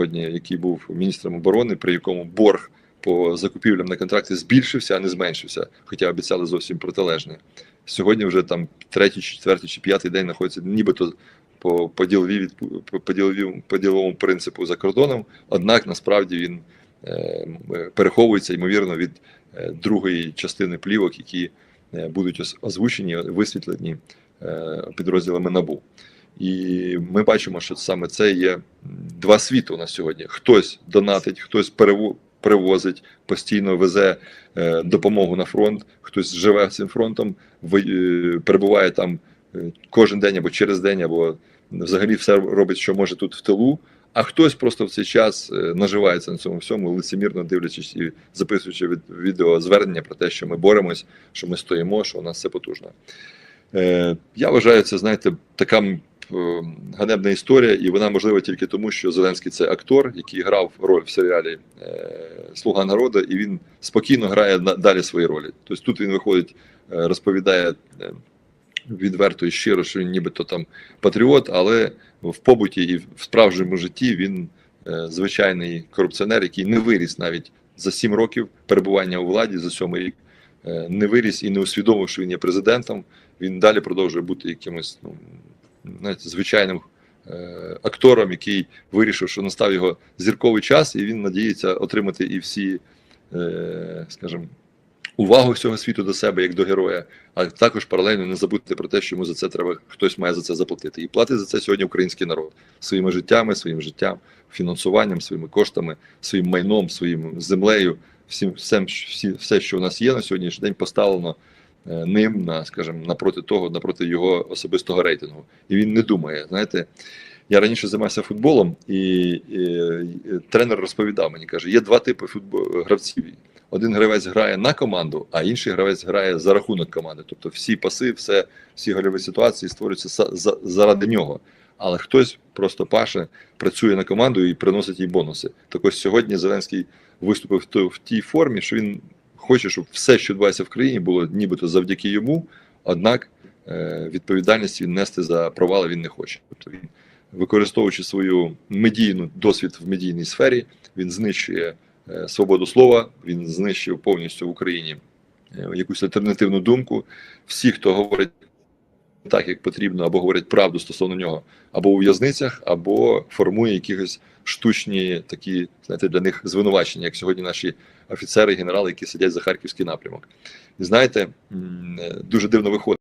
сьогодні, який був міністром оборони, при якому борг по закупівлям на контракти збільшився, а не зменшився, хоча обіцяли зовсім протилежне. Сьогодні вже там третій, четвертий чи п'ятий день знаходиться нібито по, по, діловій, відпу- по, діловій, по діловому принципу за кордоном, однак насправді він е, переховується, ймовірно, від е, другої частини плівок, які е, будуть озвучені, висвітлені е, підрозділами НАБУ. І ми бачимо, що саме це є два світи у нас сьогодні. Хтось донатить, хтось перево- перевозить, постійно везе е, допомогу на фронт, хтось живе цим фронтом, е, перебуває там е, кожен день або через день, або взагалі все робить, що може тут в тилу. А хтось просто в цей час наживається на цьому всьому, лицемірно дивлячись і записуючи від відеозвернення про те, що ми боремось, що ми стоїмо, що у нас все потужно. Я вважаю, це знаєте, така ганебна історія, і вона можлива тільки тому, що Зеленський це актор, який грав роль в серіалі е, Слуга народу, і він спокійно грає далі свої ролі. Тобто тут він виходить, е, розповідає е, відверто і щиро, що він нібито там патріот, але в побуті і в справжньому житті він е, звичайний корупціонер, який не виріс навіть за сім років перебування у владі, за сьомий рік, е, не виріс і не усвідомив, що він є президентом. Він далі продовжує бути якимось ну, знаєте, звичайним е, актором, який вирішив, що настав його зірковий час, і він надіється отримати і всі, е, скажімо, увагу всього світу до себе як до героя, а також паралельно не забути про те, що йому за це треба хтось має за це заплатити. І платить за це сьогодні український народ своїми життями, своїм життям, фінансуванням, своїми коштами, своїм майном, своїм землею, всім всем, всі, все, що у нас є на сьогоднішній день, поставлено ним на, скажімо, напроти того, напроти його особистого рейтингу. І він не думає. Знаєте, я раніше займався футболом, і, і, тренер розповідав мені, каже: є два типи футбол гравців. Один гравець грає на команду, а інший гравець грає за рахунок команди. Тобто всі паси, все, всі гольові ситуації створюються за, за, заради нього. Але хтось просто паше, працює на команду і приносить їй бонуси. Так ось сьогодні Зеленський виступив в тій формі, що він хоче, щоб все, що відбувається в країні, було нібито завдяки йому. Однак е, відповідальність він нести за провали він не хоче. Тобто він, використовуючи свою медійну досвід в медійній сфері, він знищує е, свободу слова, він знищив повністю в Україні е, якусь альтернативну думку. Всі, хто говорить так, як потрібно, або говорять правду стосовно нього, або у в'язницях, або формує якісь штучні такі, знаєте, для них звинувачення, як сьогодні наші офіцери, генерали, які сидять за харківський напрямок. І знаєте, е, дуже дивно виходить.